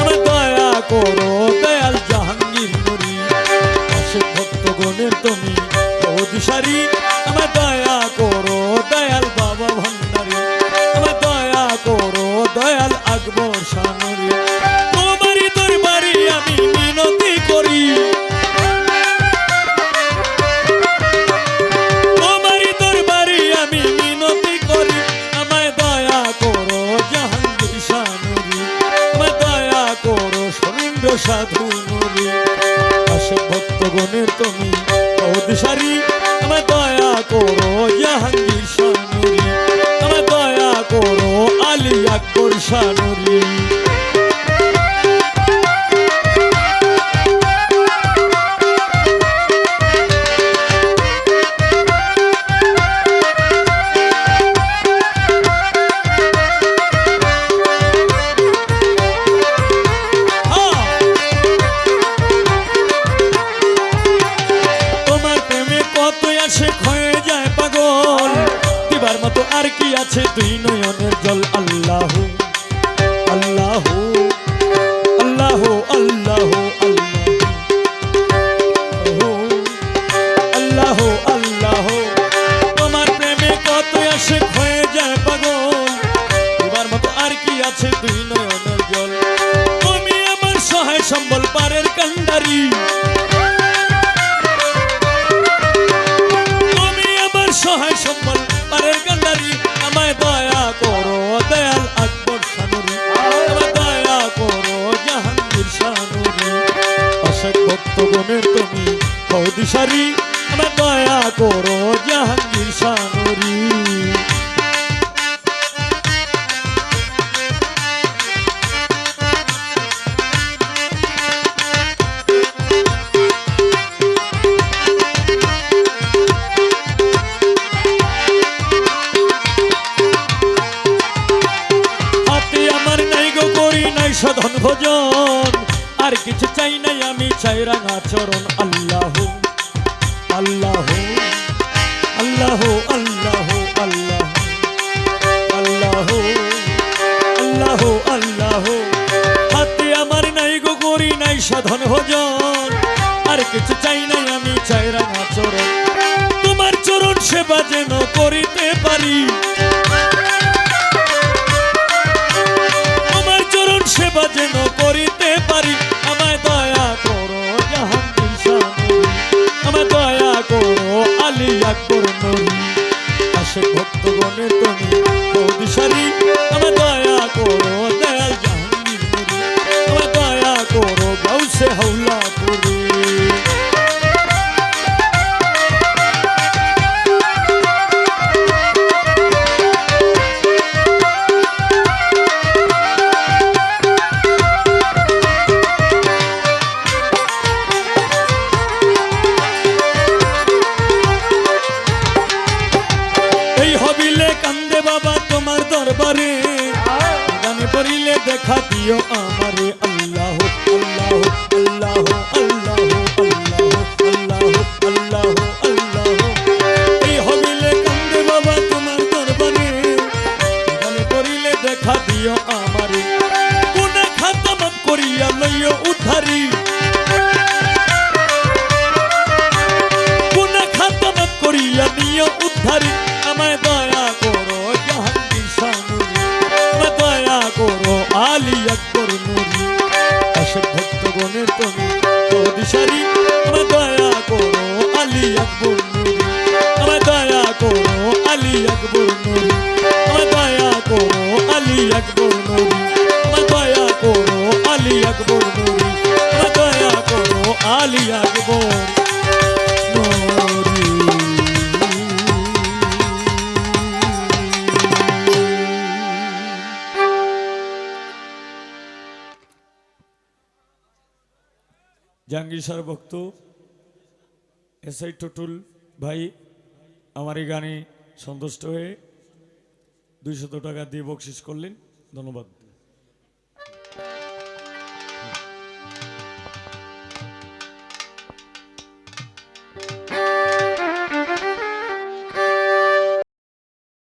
আরে দয়া করো, দয়াল জাহাঙ্গীর নুরি আশেক ভক্তগণের তুমি অধিসারী। আমার দয়া করো, দয়াল বাবা ভান্ডারী। আমার দয়া করো, দয়াল আকবর শান তুমি অসভ্য গুণে তুমি দিশারি আমার দয়া করো জাহাঙ্গীর শানুরি আমার দয়া করো আলী আকবর শানুরি আছে দুই নয়নের জল, আল্লাহ আল্লাহ আল্লাহ আল্লাহ আল্লাহ আল্লাহ তোমার প্রেমে কত আসে হয়ে যায় পাগল? তোমার মতো আর কি আছে তুই নয়নের তুমি কৌদিশারি দয়া করো জাহাঙ্গীর সানুরি। আল্লাহ আল্লাহ আল্লাহ আল্লাহ আল্লাহ আল্লাহ আল্লাহ আল্লাহ। হাতে আমার নাই, গো করি নাই, সাধন ভোজন। আর কিছু চাই নাই আমি ভক্তগণের তুমি বৌদিশারি আমায় দয়া করো দয়াল জাহাঙ্গীর দয়া করো করিলে দেখা দিও আমারে আল্লাহ। দিশারি আমায় দয়া করো আলী আকবর নুরি আমায় দয়া করো আলী আকবর নুরি আমায় দয়া করো আলী আকবর জাহাঙ্গীর সার ভক্ত, এস আই টুটুল ভাই, আমার এই গানে সন্তুষ্ট হয়ে দুইশত টাকা দিয়ে বকশিস করলেন। ধন্যবাদ।